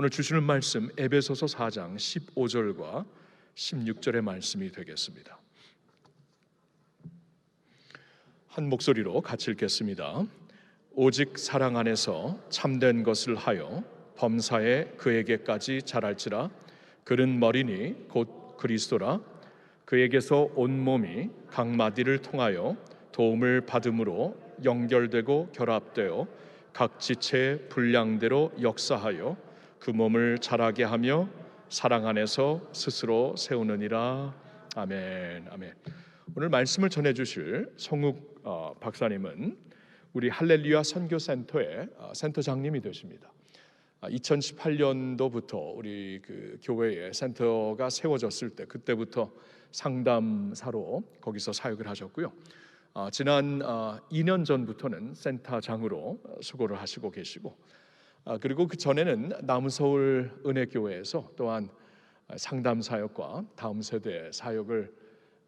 오늘 주시는 말씀 에베소서 4장 15절과 16절의 말씀이 되겠습니다. 한 목소리로 같이 읽겠습니다. 오직 사랑 안에서 참된 것을 하여 범사에 그에게까지 자랄지라 그는 머리니 곧 그리스도라 그에게서 온 몸이 각 마디를 통하여 도움을 받음으로 연결되고 결합되어 각 지체의 분량대로 역사하여 그 몸을 자라게 하며 사랑 안에서 스스로 세우느니라 아멘 아멘 오늘 말씀을 전해 주실 성욱 어, 박사님은 우리 할렐루야 선교센터의 어, 센터장님이 되십니다. 2018년도부터 우리 그 교회에 센터가 세워졌을 때 그때부터 상담사로 거기서 사역을 하셨고요. 어, 지난 어, 2년 전부터는 센터장으로 수고를 하시고 계시고 아, 그리고 그 전에는 남서울 은혜교회에서 또한 상담 사역과 다음 세대 사역을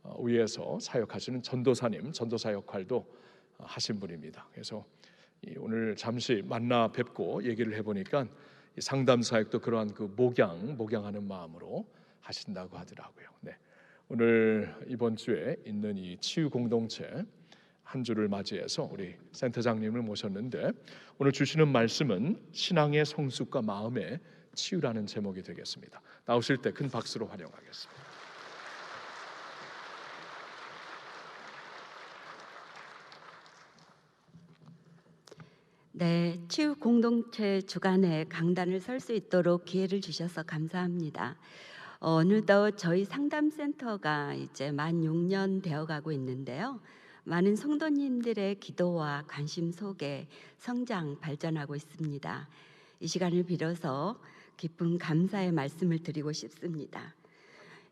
어, 위해서 사역하시는 전도사님, 전도사 역할도 하신 분입니다. 그래서 오늘 잠시 만나 뵙고 얘기를 해보니까 상담 사역도 그러한 그 목양, 목양하는 마음으로 하신다고 하더라고요. 네. 오늘 이번 주에 있는 이 치유 공동체 한 주를 맞이해서 우리 센터장님을 모셨는데 오늘 주시는 말씀은 신앙의 성숙과 마음의 치유라는 제목이 되겠습니다. 나오실 때 큰 박수로 환영하겠습니다. 네, 치유 공동체 주간에 강단을 설 수 있도록 기회를 주셔서 감사합니다. 어, 어느덧 저희 상담센터가 이제 만 6년 되어가고 있는데요. 많은 성도님들의 기도와 관심 속에 성장 발전하고 있습니다. 이 시간을 빌어서 기쁜 감사의 말씀을 드리고 싶습니다.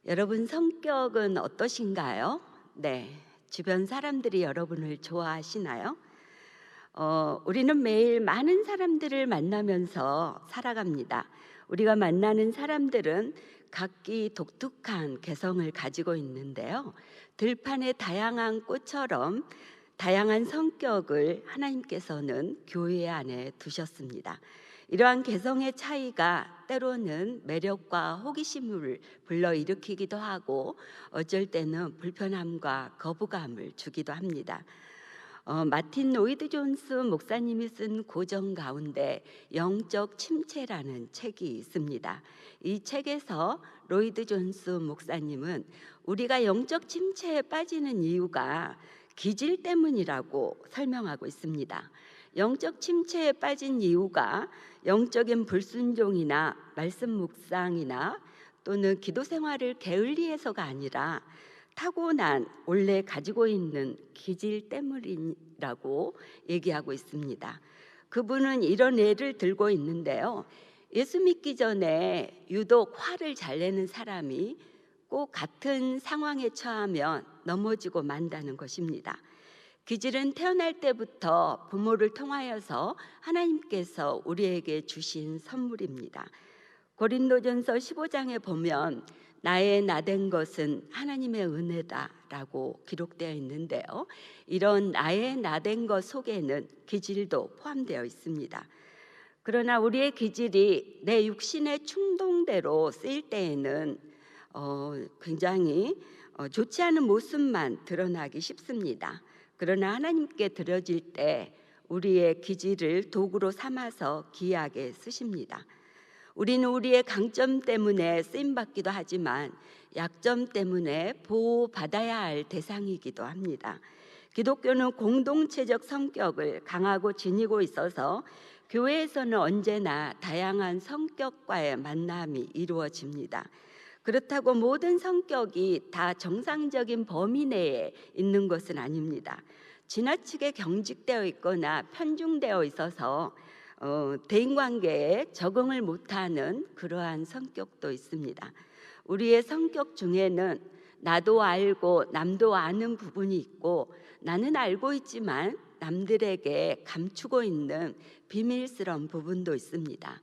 여러분 성격은 어떠신가요? 네, 주변 사람들이 여러분을 좋아하시나요? 어, 우리는 매일 많은 사람들을 만나면서 살아갑니다. 우리가 만나는 사람들은 각기 독특한 개성을 가지고 있는데요. 들판의 다양한 꽃처럼 다양한 성격을 하나님께서는 교회 안에 두셨습니다. 이러한 개성의 차이가 때로는 매력과 호기심을 불러일으키기도 하고 어쩔 때는 불편함과 거부감을 주기도 합니다. 어, 마틴 노이드 존스 목사님이 쓴 고정 가운데 영적 침체라는 책이 있습니다. 이 책에서 로이드 존스 목사님은 우리가 영적 침체에 빠지는 이유가 기질 때문이라고 설명하고 있습니다. 영적 침체에 빠진 이유가 영적인 불순종이나 말씀 묵상이나 또는 기도 생활을 게을리해서가 아니라 타고난 원래 가지고 있는 기질 때문이라고 얘기하고 있습니다. 그분은 이런 예를 들고 있는데요. 예수 믿기 전에 유독 화를 잘 내는 사람이 꼭 같은 상황에 처하면 넘어지고 만다는 것입니다. 기질은 태어날 때부터 부모를 통하여서 하나님께서 우리에게 주신 선물입니다. 고린도전서 15장에 보면 나의 나된 것은 하나님의 은혜다라고 기록되어 있는데요. 이런 나의 나된 것 속에는 기질도 포함되어 있습니다. 그러나 우리의 기질이 내 육신의 충동대로 쓰일 때에는 어, 굉장히 어, 좋지 않은 모습만 드러나기 쉽습니다. 그러나 하나님께 드려질 때 우리의 기질을 도구로 삼아서 귀하게 쓰십니다. 우리는 우리의 강점 때문에 쓰임 받기도 하지만 약점 때문에 보호받아야 할 대상이기도 합니다. 기독교는 공동체적 성격을 강하고 지니고 있어서 교회에서는 언제나 다양한 성격과의 만남이 이루어집니다. 그렇다고 모든 성격이 다 정상적인 범위 내에 있는 것은 아닙니다. 지나치게 경직되어 있거나 편중되어 있어서 어, 대인관계에 적응을 못하는 그러한 성격도 있습니다. 우리의 성격 중에는 나도 알고 남도 아는 부분이 있고 나는 알고 있지만 남들에게 감추고 있는 비밀스러운 부분도 있습니다.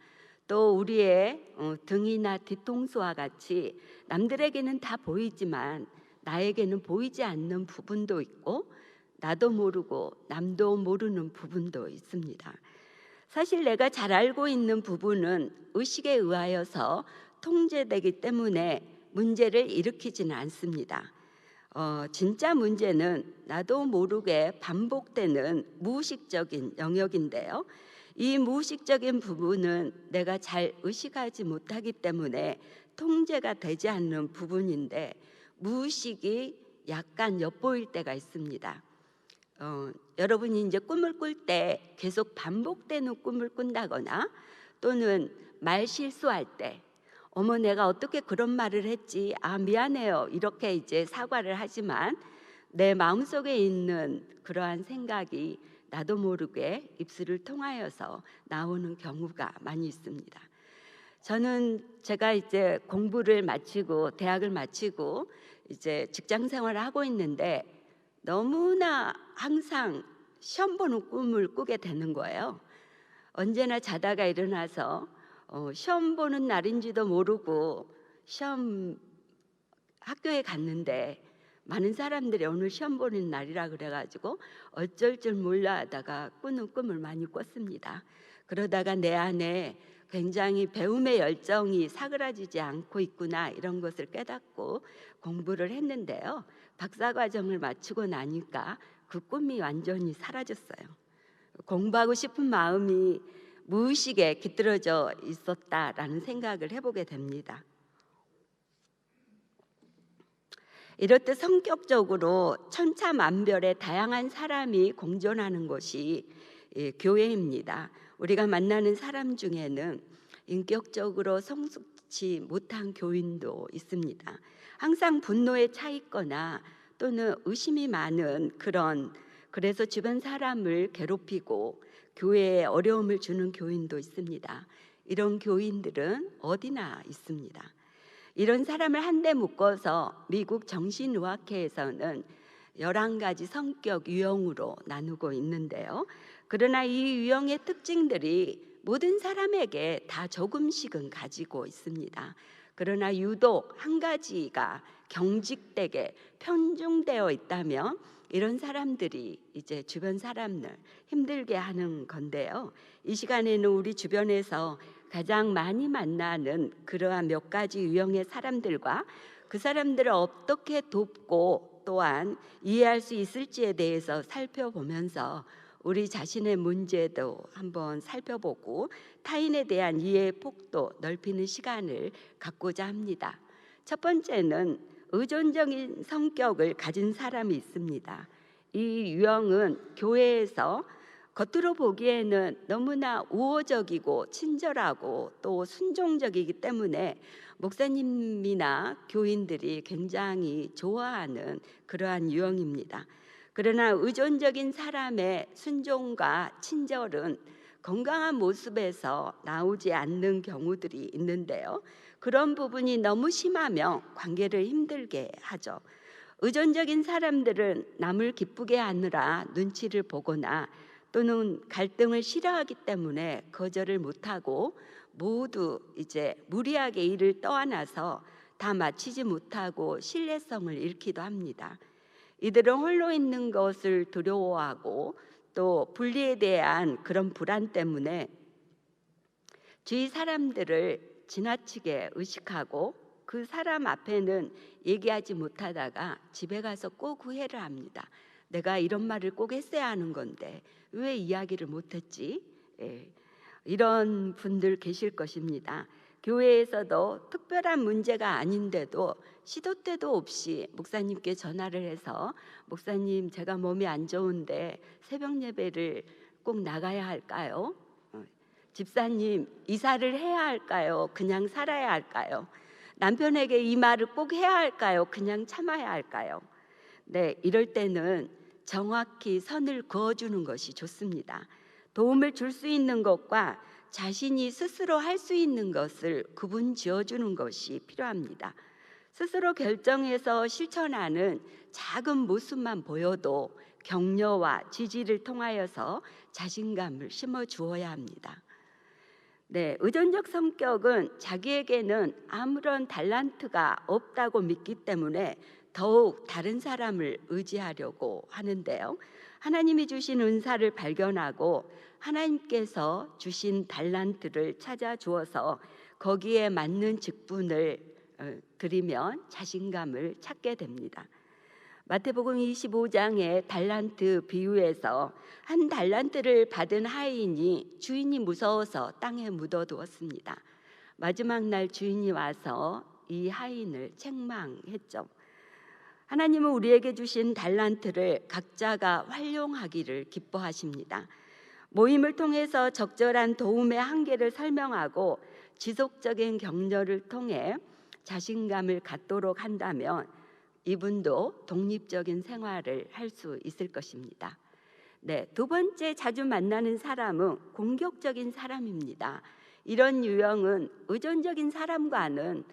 또 우리의 어, 등이나 뒤통수와 같이 남들에게는 다 보이지만 나에게는 보이지 않는 부분도 있고 나도 모르고 남도 모르는 부분도 있습니다. 사실 내가 잘 알고 있는 부분은 의식에 의하여서 통제되기 때문에 문제를 일으키지는 않습니다. 어, 진짜 문제는 나도 모르게 반복되는 무의식적인 영역인데요. 이 무의식적인 부분은 내가 잘 의식하지 못하기 때문에 통제가 되지 않는 부분인데 무의식이 약간 엿보일 때가 있습니다. 어, 여러분이 이제 꿈을 꿀 때 계속 반복되는 꿈을 꾼다거나 또는 말 실수할 때 어머 내가 어떻게 그런 말을 했지 아 미안해요 이렇게 이제 사과를 하지만 내 마음속에 있는 그러한 생각이 나도 모르게 입술을 통하여서 나오는 경우가 많이 있습니다. 저는 제가 이제 공부를 마치고 대학을 마치고 이제 직장 생활을 하고 있는데 너무나 항상 시험 보는 꿈을 꾸게 되는 거예요. 언제나 자다가 일어나서 어, 시험 보는 날인지도 모르고 시험 학교에 갔는데 많은 사람들이 오늘 시험 보는 날이라 그래가지고 어쩔 줄 몰라 하다가 꾸는 꿈을 많이 꿨습니다. 그러다가 내 안에 굉장히 배움의 열정이 사그라지지 않고 있구나 이런 것을 깨닫고 공부를 했는데요. 박사 과정을 마치고 나니까 그 꿈이 완전히 사라졌어요. 공부하고 싶은 마음이 무의식에 깃들어져 있었다라는 생각을 해보게 됩니다. 이렇듯 성격적으로 천차만별의 다양한 사람이 공존하는 곳이 예, 교회입니다. 우리가 만나는 사람 중에는 인격적으로 성숙 치 못한 교인도 있습니다. 항상 분노에 차 있거나 또는 의심이 많은 그런 그래서 주변 사람을 괴롭히고 교회에 어려움을 주는 교인도 있습니다. 이런 교인들은 어디나 있습니다. 이런 사람을 한데 묶어서 미국 정신의학회에서는 11가지 성격 유형으로 나누고 있는데요. 그러나 이 유형의 특징들이 모든 사람에게 다 조금씩은 가지고 있습니다. 그러나 유독 한 가지가 경직되게 편중되어 있다면 이런 사람들이 이제 주변 사람을 힘들게 하는 건데요. 이 시간에는 우리 주변에서 가장 많이 만나는 그러한 몇 가지 유형의 사람들과 그 사람들을 어떻게 돕고 또한 이해할 수 있을지에 대해서 살펴보면서 우리 자신의 문제도 한번 살펴보고 타인에 대한 이해의 폭도 넓히는 시간을 갖고자 합니다. 첫 번째는 의존적인 성격을 가진 사람이 있습니다. 이 유형은 교회에서 겉으로 보기에는 너무나 우호적이고 친절하고 또 순종적이기 때문에 목사님이나 교인들이 굉장히 좋아하는 그러한 유형입니다. 그러나 의존적인 사람의 순종과 친절은 건강한 모습에서 나오지 않는 경우들이 있는데요. 그런 부분이 너무 심하면 관계를 힘들게 하죠. 의존적인 사람들은 남을 기쁘게 하느라 눈치를 보거나 또는 갈등을 싫어하기 때문에 거절을 못하고 모두 이제 무리하게 일을 떠안아서 다 마치지 못하고 신뢰성을 잃기도 합니다. 이들은 홀로 있는 것을 두려워하고 또 분리에 대한 그런 불안 때문에 주위 사람들을 지나치게 의식하고 그 사람 앞에는 얘기하지 못하다가 집에 가서 꼭 후회를 합니다. 내가 이런 말을 꼭 했어야 하는 건데 왜 이야기를 못했지? 예, 이런 분들 계실 것입니다. 교회에서도 특별한 문제가 아닌데도 시도 때도 없이 목사님께 전화를 해서 목사님 제가 몸이 안 좋은데 새벽 예배를 꼭 나가야 할까요? 어, 집사님 이사를 해야 할까요? 그냥 살아야 할까요? 남편에게 이 말을 꼭 해야 할까요? 그냥 참아야 할까요? 네, 이럴 때는 정확히 선을 그어주는 것이 좋습니다. 도움을 줄 수 있는 것과 자신이 스스로 할 수 있는 것을 구분 지어주는 것이 필요합니다. 스스로 결정해서 실천하는 작은 모습만 보여도 격려와 지지를 통하여서 자신감을 심어 주어야 합니다. 네, 의존적 성격은 자기에게는 아무런 달란트가 없다고 믿기 때문에 더욱 다른 사람을 의지하려고 하는데요. 하나님이 주신 은사를 발견하고 하나님께서 주신 달란트를 찾아 주어서 거기에 맞는 직분을 어, 드리면 자신감을 찾게 됩니다. 마태복음 25장의 달란트 비유에서 한 달란트를 받은 하인이 주인이 무서워서 땅에 묻어두었습니다. 마지막 날 주인이 와서 이 하인을 책망했죠. 하나님은 우리에게 주신 달란트를 각자가 활용하기를 기뻐하십니다. 모임을 통해서 적절한 도움의 한계를 설명하고 지속적인 격려를 통해 자신감을 갖도록 한다면 이분도 독립적인 생활을 할 수 있을 것입니다. 네, 두 번째 자주 만나는 사람은 공격적인 사람입니다. 이런 유형은 의존적인 사람과는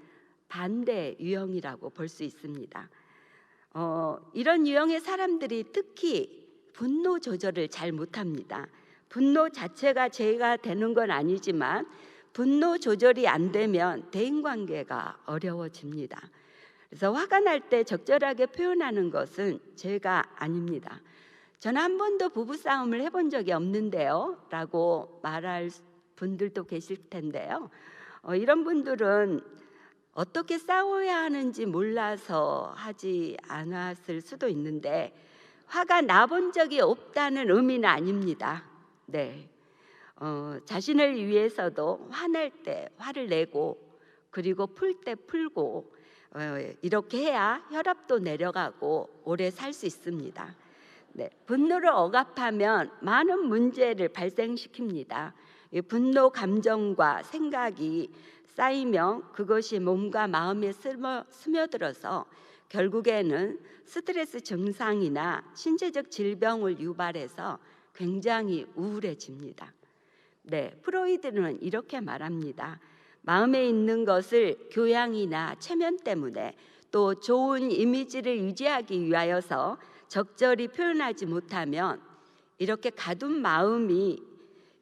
반대 유형이라고 볼 수 있습니다. 어, 이런 유형의 사람들이 특히 분노 조절을 잘 못합니다. 분노 자체가 죄가 되는 건 아니지만 분노 조절이 안 되면 대인 관계가 어려워집니다. 그래서 화가 날 때 적절하게 표현하는 것은 죄가 아닙니다. 저는 한 번도 부부 싸움을 해본 적이 없는데요.라고 말할 분들도 계실 텐데요. 어, 이런 분들은 어떻게 싸워야 하는지 몰라서 하지 않았을 수도 있는데 화가 나본 적이 없다는 의미는 아닙니다. 네. 어, 자신을 위해서도 화낼 때 화를 내고 그리고 풀 때 풀고 어, 이렇게 해야 혈압도 내려가고 오래 살 수 있습니다. 네, 분노를 억압하면 많은 문제를 발생시킵니다. 이 분노 감정과 생각이 쌓이면 그것이 몸과 마음에 스며, 스며 들어서 결국에는 스트레스 증상이나 신체적 질병을 유발해서 굉장히 우울해집니다. 네, 프로이드는 이렇게 말합니다. 마음에 있는 것을 교양이나 체면 때문에 또 좋은 이미지를 유지하기 위하여서 적절히 표현하지 못하면 이렇게 가둔 마음이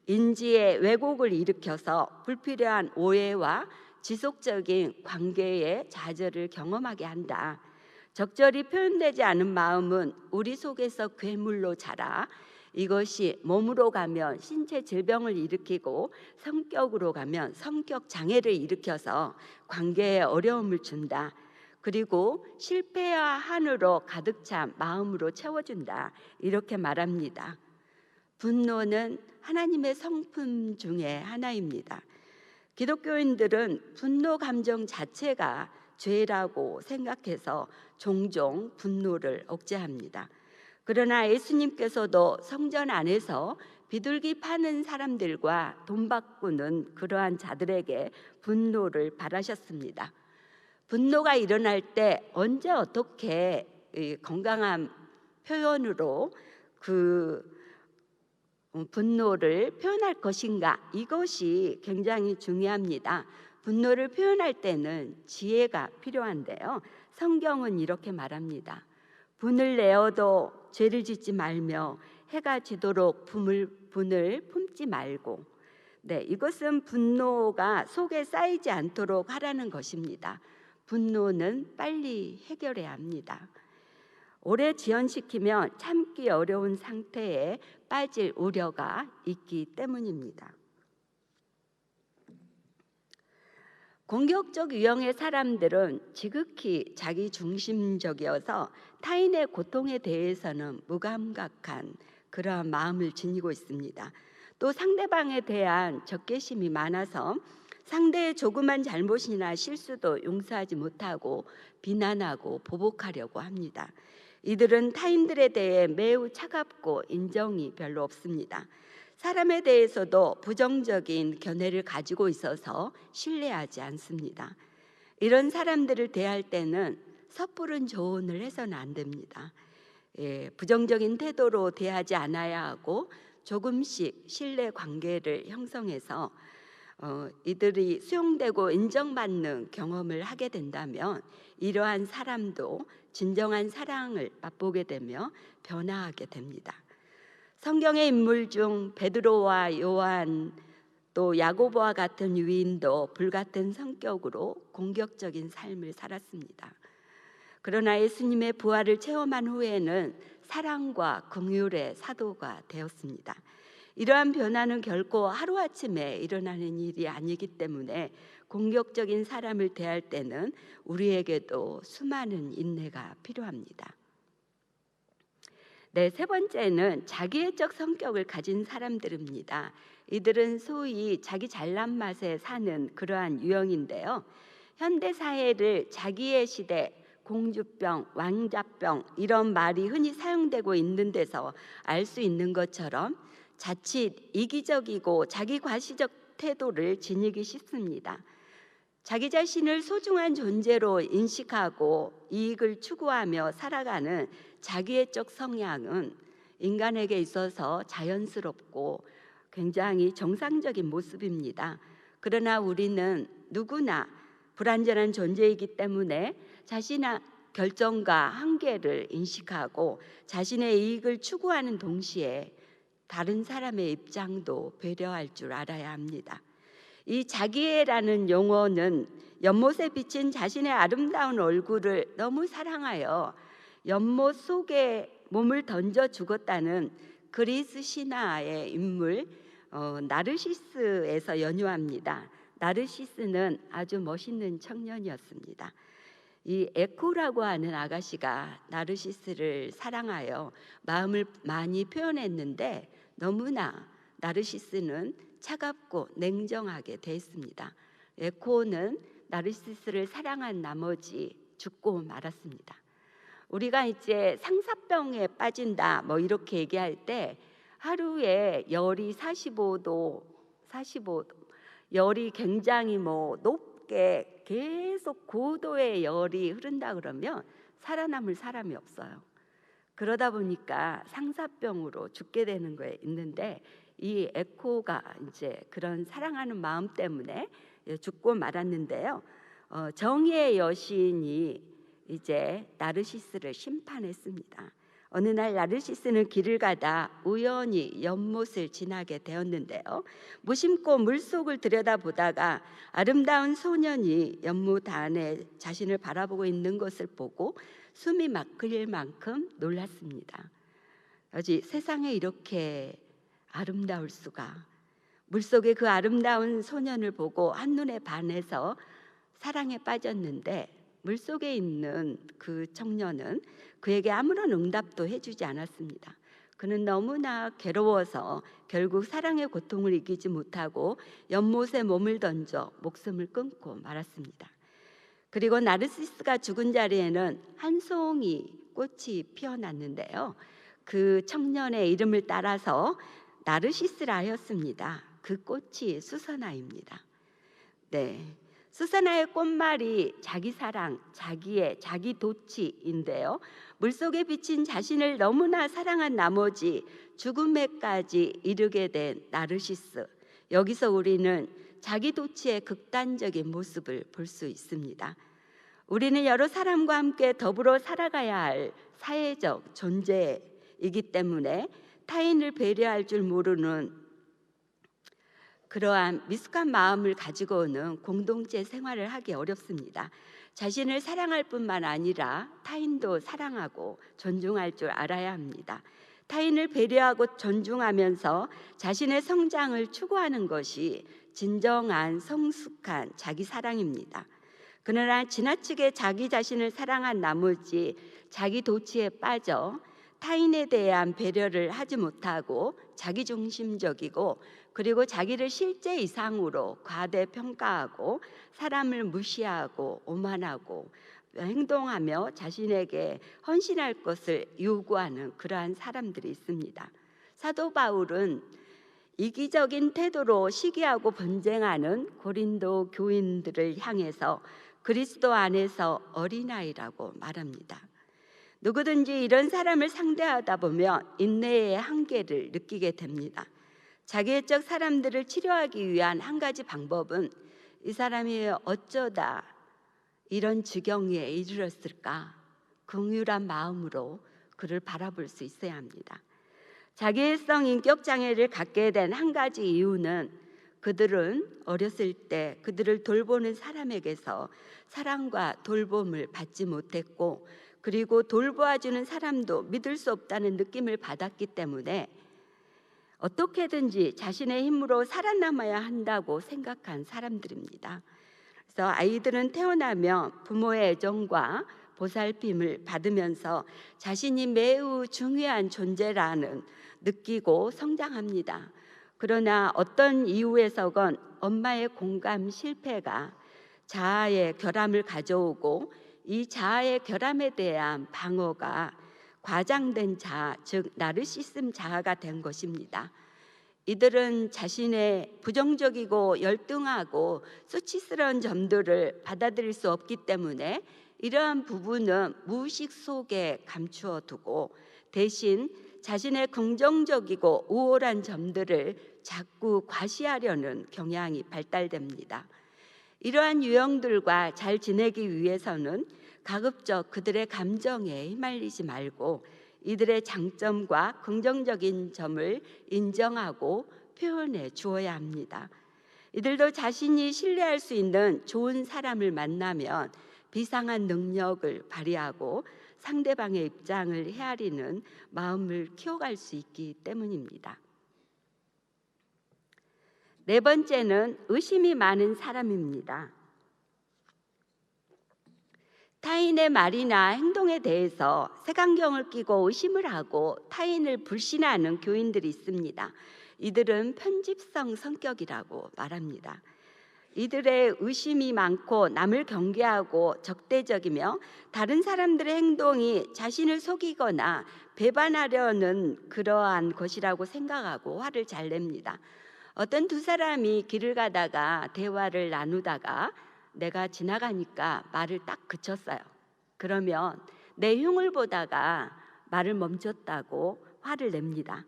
인지의 왜곡을 일으켜서 불필요한 오해와 지속적인 관계의 좌절을 경험하게 한다. 적절히 표현되지 않은 마음은 우리 속에서 괴물로 자라 이것이 몸으로 가면 신체 질병을 일으키고 성격으로 가면 성격 장애를 일으켜서 관계에 어려움을 준다. 그리고 실패와 한으로 가득 찬 마음으로 채워준다. 이렇게 말합니다. 분노는 하나님의 성품 중에 하나입니다. 기독교인들은 분노 감정 자체가 죄라고 생각해서 종종 분노를 억제합니다. 그러나 예수님께서도 성전 안에서 비둘기 파는 사람들과 돈 바꾸는 그러한 자들에게 분노를 바라셨습니다. 분노가 일어날 때 언제 어떻게 건강한 표현으로 그 분노를 표현할 것인가 이것이 굉장히 중요합니다. 분노를 표현할 때는 지혜가 필요한데요. 성경은 이렇게 말합니다. 분을 내어도 죄를 짓지 말며 해가 지도록 분을, 분을 품지 말고 네, 이것은 분노가 속에 쌓이지 않도록 하라는 것입니다. 분노는 빨리 해결해야 합니다. 오래 지연시키면 참기 어려운 상태에 빠질 우려가 있기 때문입니다. 공격적 유형의 사람들은 지극히 자기 중심적이어서 타인의 고통에 대해서는 무감각한 그러한 마음을 지니고 있습니다. 또 상대방에 대한 적개심이 많아서 상대의 조그만 잘못이나 실수도 용서하지 못하고 비난하고 보복하려고 합니다. 이들은 타인들에 대해 매우 차갑고 인정이 별로 없습니다. 사람에 대해서도 부정적인 견해를 가지고 있어서 신뢰하지 않습니다. 이런 사람들을 대할 때는 섣부른 조언을 해서는 안 됩니다. 예, 부정적인 태도로 대하지 않아야 하고 조금씩 신뢰 관계를 형성해서 어, 이들이 수용되고 인정받는 경험을 하게 된다면 이러한 사람도 진정한 사랑을 맛보게 되며 변화하게 됩니다. 성경의 인물 중 베드로와 요한 또 야고보와 같은 유인도 불같은 성격으로 공격적인 삶을 살았습니다. 그러나 예수님의 부활을 체험한 후에는 사랑과 긍휼의 사도가 되었습니다. 이러한 변화는 결코 하루아침에 일어나는 일이 아니기 때문에 공격적인 사람을 대할 때는 우리에게도 수많은 인내가 필요합니다. 네, 세 번째는 자기애적 성격을 가진 사람들입니다. 이들은 소위 자기 잘난 맛에 사는 그러한 유형인데요. 현대 사회를 자기의 시대, 공주병, 왕자병 이런 말이 흔히 사용되고 있는 데서 알 수 있는 것처럼 자칫 이기적이고 자기 과시적 태도를 지니기 쉽습니다. 자기 자신을 소중한 존재로 인식하고 이익을 추구하며 살아가는 자기애적 성향은 인간에게 있어서 자연스럽고 굉장히 정상적인 모습입니다. 그러나 우리는 누구나 불완전한 존재이기 때문에 자신의 결정과 한계를 인식하고 자신의 이익을 추구하는 동시에 다른 사람의 입장도 배려할 줄 알아야 합니다. 이 자기애라는 용어는 연못에 비친 자신의 아름다운 얼굴을 너무 사랑하여 연못 속에 몸을 던져 죽었다는 그리스 신화의 인물 어, 나르시스에서 연유합니다. 나르시스는 아주 멋있는 청년이었습니다. 이 에코라고 하는 아가씨가 나르시스를 사랑하여 마음을 많이 표현했는데 너무나 나르시스는 차갑고 냉정하게 대했습니다. 에코는 나르시스를 사랑한 나머지 죽고 말았습니다. 우리가 이제 상사병에 빠진다 뭐 이렇게 얘기할 때 하루에 열이 45도 45도 열이 굉장히 뭐 높게 계속 고도의 열이 흐른다 그러면 살아남을 사람이 없어요. 그러다 보니까 상사병으로 죽게 되는 거에 있는데 이 에코가 이제 그런 사랑하는 마음 때문에 죽고 말았는데요. 어, 정의의 여신이 이제 나르시스를 심판했습니다. 어느 날 나르시스는 길을 가다 우연히 연못을 지나게 되었는데요. 무심코 물속을 들여다보다가 아름다운 소년이 연못 안에 자신을 바라보고 있는 것을 보고 숨이 막힐 만큼 놀랐습니다. 어지 세상에 이렇게 아름다울 수가 물속의 그 아름다운 소년을 보고 한눈에 반해서 사랑에 빠졌는데 물속에 있는 그 청년은 그에게 아무런 응답도 해주지 않았습니다. 그는 너무나 괴로워서 결국 사랑의 고통을 이기지 못하고 연못에 몸을 던져 목숨을 끊고 말았습니다. 그리고 나르시스가 죽은 자리에는 한 송이 꽃이 피어났는데요. 그 청년의 이름을 따라서 나르시스라 하였습니다. 그 꽃이 수선화입니다. 네. 수선화의 꽃말이 자기 사랑, 자기의 자기 도치인데요. 물속에 비친 자신을 너무나 사랑한 나머지 죽음에까지 이르게 된 나르시스. 여기서 우리는 자기 도치의 극단적인 모습을 볼 수 있습니다. 우리는 여러 사람과 함께 더불어 살아가야 할 사회적 존재이기 때문에 타인을 배려할 줄 모르는 그러한 미숙한 마음을 가지고는 공동체 생활을 하기 어렵습니다. 자신을 사랑할 뿐만 아니라 타인도 사랑하고 존중할 줄 알아야 합니다. 타인을 배려하고 존중하면서 자신의 성장을 추구하는 것이 진정한 성숙한 자기 사랑입니다. 그러나 지나치게 자기 자신을 사랑한 나머지 자기 도치에 빠져 타인에 대한 배려를 하지 못하고 자기중심적이고 그리고 자기를 실제 이상으로 과대평가하고 사람을 무시하고 오만하고 행동하며 자신에게 헌신할 것을 요구하는 그러한 사람들이 있습니다. 사도 바울은 이기적인 태도로 시기하고 분쟁하는 고린도 교인들을 향해서 그리스도 안에서 어린아이라고 말합니다. 누구든지 이런 사람을 상대하다 보면 인내의 한계를 느끼게 됩니다. 자기애적 사람들을 치료하기 위한 한 가지 방법은 이 사람이 어쩌다 이런 지경에 이르렀을까 긍휼한 마음으로 그를 바라볼 수 있어야 합니다. 자기애성 인격 장애를 갖게 된 한 가지 이유는 그들은 어렸을 때 그들을 돌보는 사람에게서 사랑과 돌봄을 받지 못했고 그리고 돌보아주는 사람도 믿을 수 없다는 느낌을 받았기 때문에 어떻게든지 자신의 힘으로 살아남아야 한다고 생각한 사람들입니다. 그래서 아이들은 태어나며 부모의 애정과 보살핌을 받으면서 자신이 매우 중요한 존재라는 느끼고 성장합니다. 그러나 어떤 이유에서건 엄마의 공감 실패가 자아의 결함을 가져오고 이 자아의 결함에 대한 방어가 과장된 자아, 즉 나르시즘 자아가 된 것입니다. 이들은 자신의 부정적이고 열등하고 수치스러운 점들을 받아들일 수 없기 때문에 이러한 부분은 무의식 속에 감추어 두고 대신 자신의 긍정적이고 우월한 점들을 자꾸 과시하려는 경향이 발달됩니다. 이러한 유형들과 잘 지내기 위해서는 가급적 그들의 감정에 휘말리지 말고 이들의 장점과 긍정적인 점을 인정하고 표현해 주어야 합니다. 이들도 자신이 신뢰할 수 있는 좋은 사람을 만나면 비상한 능력을 발휘하고 상대방의 입장을 헤아리는 마음을 키워갈 수 있기 때문입니다. 네 번째는 의심이 많은 사람입니다. 타인의 말이나 행동에 대해서 색안경을 끼고 의심을 하고 타인을 불신하는 교인들이 있습니다. 이들은 편집성 성격이라고 말합니다. 이들의 의심이 많고 남을 경계하고 적대적이며 다른 사람들의 행동이 자신을 속이거나 배반하려는 그러한 것이라고 생각하고 화를 잘 냅니다. 어떤 두 사람이 길을 가다가 대화를 나누다가 내가 지나가니까 말을 딱 그쳤어요. 그러면 내 흉을 보다가 말을 멈췄다고 화를 냅니다.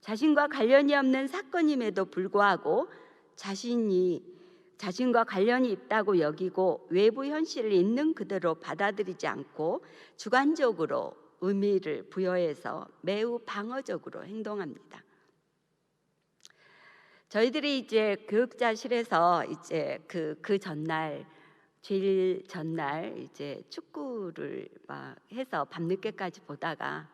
자신과 관련이 없는 사건임에도 불구하고 자신이 자신과 관련이 있다고 여기고 외부 현실을 있는 그대로 받아들이지 않고 주관적으로 의미를 부여해서 매우 방어적으로 행동합니다. 저희들이 이제 교육자실에서 이제 그, 그 전날 주일 전날 이제 축구를 막 해서 밤늦게까지 보다가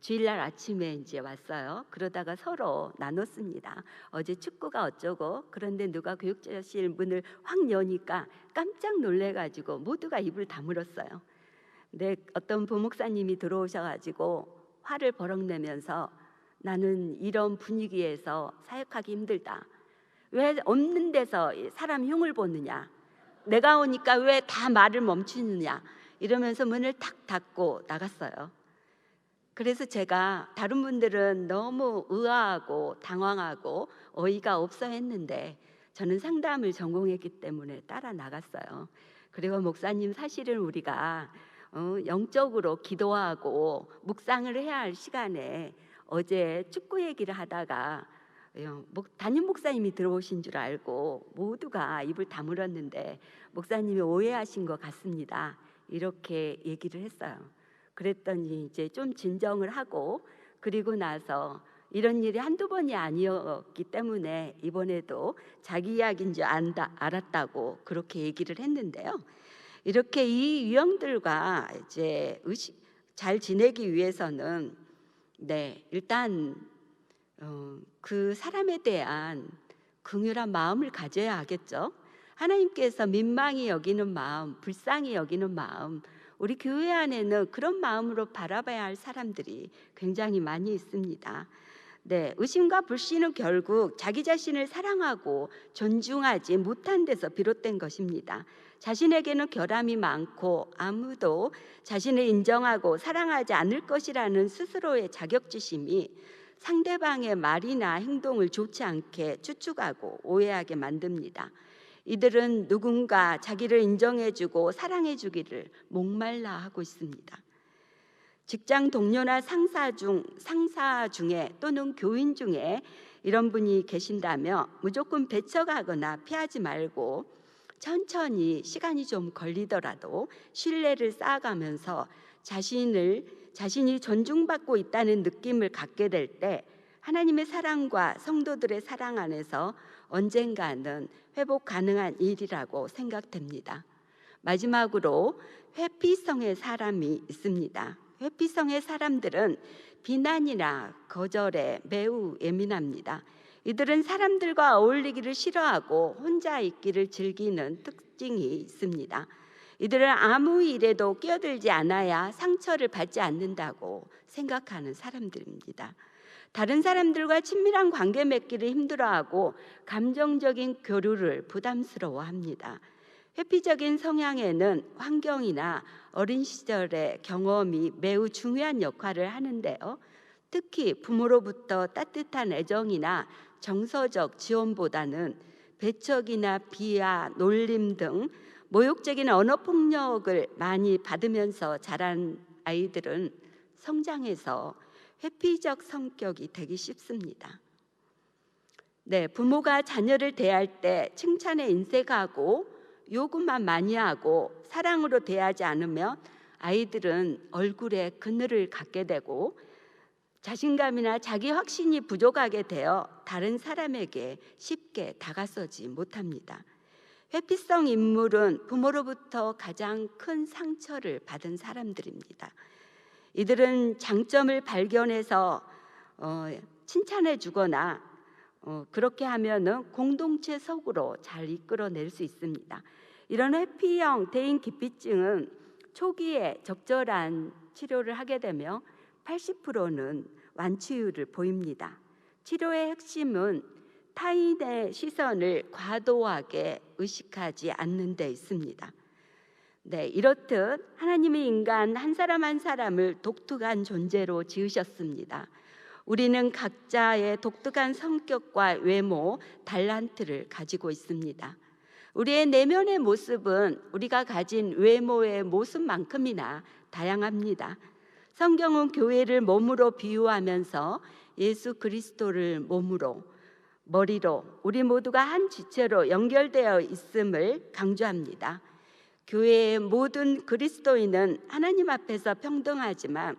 주일날 아침에 이제 왔어요. 그러다가 서로 나눴습니다. 어제 축구가 어쩌고 그런데 누가 교육자실 문을 확 여니까 깜짝 놀래가지고 모두가 입을 다물었어요. 근데 어떤 부목사님이 들어오셔가지고 화를 버럭 내면서 나는 이런 분위기에서 사역하기 힘들다. 왜 없는 데서 사람 흉을 보느냐? 내가 오니까 왜 다 말을 멈추느냐? 이러면서 문을 탁 닫고 나갔어요. 그래서 제가 다른 분들은 너무 의아하고 당황하고 어이가 없어 했는데 저는 상담을 전공했기 때문에 따라 나갔어요. 그리고 목사님 사실은 우리가 어, 영적으로 기도하고 묵상을 해야 할 시간에 어제 축구 얘기를 하다가 어, 담임 목사님이 들어오신 줄 알고 모두가 입을 다물었는데 목사님이 오해하신 것 같습니다. 이렇게 얘기를 했어요. 그랬더니 이제 좀 진정을 하고 그리고 나서 이런 일이 한두 번이 아니었기 때문에 이번에도 자기 이야기인 줄 안다, 알았다고 그렇게 얘기를 했는데요. 이렇게 이 유형들과 이제 의식, 잘 지내기 위해서는 네 일단 어, 그 사람에 대한 긍휼한 마음을 가져야 하겠죠. 하나님께서 민망히 여기는 마음, 불쌍히 여기는 마음, 우리 교회 안에는 그런 마음으로 바라봐야 할 사람들이 굉장히 많이 있습니다. 네, 의심과 불신은 결국 자기 자신을 사랑하고 존중하지 못한 데서 비롯된 것입니다. 자신에게는 결함이 많고 아무도 자신을 인정하고 사랑하지 않을 것이라는 스스로의 자격지심이 상대방의 말이나 행동을 좋지 않게 추측하고 오해하게 만듭니다. 이들은 누군가 자기를 인정해주고 사랑해주기를 목말라 하고 있습니다. 직장 동료나 상사 중 상사 중에 또는 교인 중에 이런 분이 계신다면 무조건 배척하거나 피하지 말고 천천히 시간이 좀 걸리더라도 신뢰를 쌓아가면서 자신을 자신이 존중받고 있다는 느낌을 갖게 될 때 하나님의 사랑과 성도들의 사랑 안에서 언젠가는 회복 가능한 일이라고 생각됩니다. 마지막으로 회피성의 사람이 있습니다. 회피성의 사람들은 비난이나 거절에 매우 예민합니다. 이들은 사람들과 어울리기를 싫어하고 혼자 있기를 즐기는 특징이 있습니다. 이들은 아무 일에도 끼어들지 않아야 상처를 받지 않는다고 생각하는 사람들입니다. 다른 사람들과 친밀한 관계 맺기를 힘들어하고 감정적인 교류를 부담스러워합니다. 회피적인 성향에는 환경이나 어린 시절의 경험이 매우 중요한 역할을 하는데요. 특히 부모로부터 따뜻한 애정이나 정서적 지원보다는 배척이나 비하, 놀림 등 모욕적인 언어 폭력을 많이 받으면서 자란 아이들은 성장해서 회피적 성격이 되기 쉽습니다. 네, 부모가 자녀를 대할 때 칭찬에 인색하고 요구만 많이 하고 사랑으로 대하지 않으면 아이들은 얼굴에 그늘을 갖게 되고 자신감이나 자기 확신이 부족하게 되어 다른 사람에게 쉽게 다가서지 못합니다. 회피성 인물은 부모로부터 가장 큰 상처를 받은 사람들입니다. 이들은 장점을 발견해서 어, 칭찬해 주거나 어, 그렇게 하면은 공동체 속으로 잘 이끌어낼 수 있습니다. 이런 회피형 대인 기피증은 초기에 적절한 치료를 하게 되며 80%는 완치율을 보입니다. 치료의 핵심은 타인의 시선을 과도하게 의식하지 않는 데 있습니다. 네, 이렇듯 하나님의 인간 한 사람 한 사람을 독특한 존재로 지으셨습니다. 우리는 각자의 독특한 성격과 외모, 달란트를 가지고 있습니다. 우리의 내면의 모습은 우리가 가진 외모의 모습만큼이나 다양합니다. 성경은 교회를 몸으로 비유하면서 예수 그리스도를 몸으로 머리로 우리 모두가 한 지체로 연결되어 있음을 강조합니다. 교회의 모든 그리스도인은 하나님 앞에서 평등하지만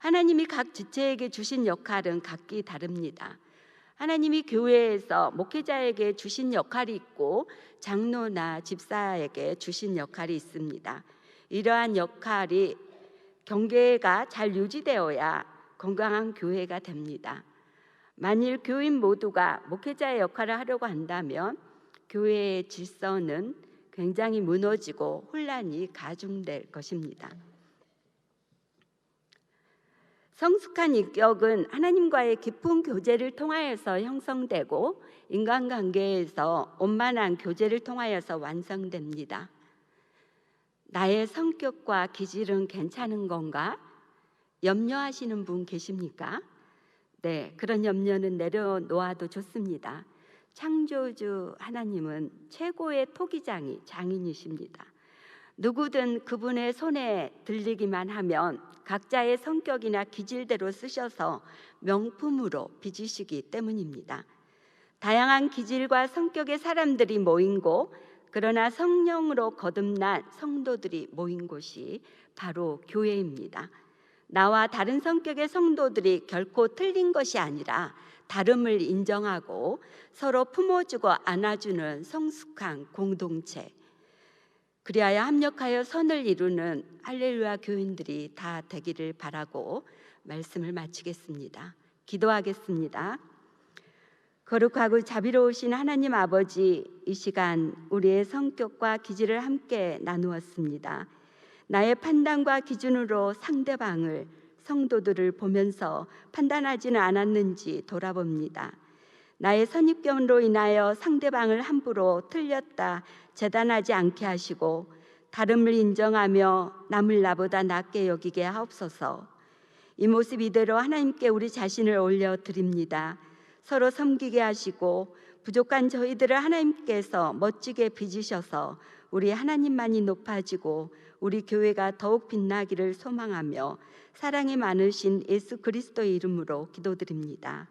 하나님이 각 지체에게 주신 역할은 각기 다릅니다. 하나님이 교회에서 목회자에게 주신 역할이 있고 장로나 집사에게 주신 역할이 있습니다. 이러한 역할이 경계가 잘 유지되어야 건강한 교회가 됩니다. 만일 교인 모두가 목회자의 역할을 하려고 한다면 교회의 질서는 굉장히 무너지고 혼란이 가중될 것입니다. 성숙한 인격은 하나님과의 깊은 교제를 통하여서 형성되고 인간관계에서 원만한 교제를 통하여서 완성됩니다. 나의 성격과 기질은 괜찮은 건가? 염려하시는 분 계십니까? 네, 그런 염려는 내려놓아도 좋습니다. 창조주 하나님은 최고의 토기장이 장인이십니다. 누구든 그분의 손에 들리기만 하면 각자의 성격이나 기질대로 쓰셔서 명품으로 빚으시기 때문입니다. 다양한 기질과 성격의 사람들이 모인 곳, 그러나 성령으로 거듭난 성도들이 모인 곳이 바로 교회입니다. 나와 다른 성격의 성도들이 결코 틀린 것이 아니라 다름을 인정하고 서로 품어주고 안아주는 성숙한 공동체. 그리하여 합력하여 선을 이루는 할렐루야 교인들이 다 되기를 바라고 말씀을 마치겠습니다. 기도하겠습니다. 거룩하고 자비로우신 하나님 아버지, 이 시간 우리의 성격과 기질을 함께 나누었습니다. 나의 판단과 기준으로 상대방을 성도들을 보면서 판단하지는 않았는지 돌아봅니다. 나의 선입견으로 인하여 상대방을 함부로 틀렸다 재단하지 않게 하시고 다름을 인정하며 남을 나보다 낫게 여기게 하옵소서. 이 모습 이대로 하나님께 우리 자신을 올려 드립니다. 서로 섬기게 하시고 부족한 저희들을 하나님께서 멋지게 빚으셔서 우리 하나님만이 높아지고 우리 교회가 더욱 빛나기를 소망하며 사랑이 많으신 예수 그리스도의 이름으로 기도드립니다.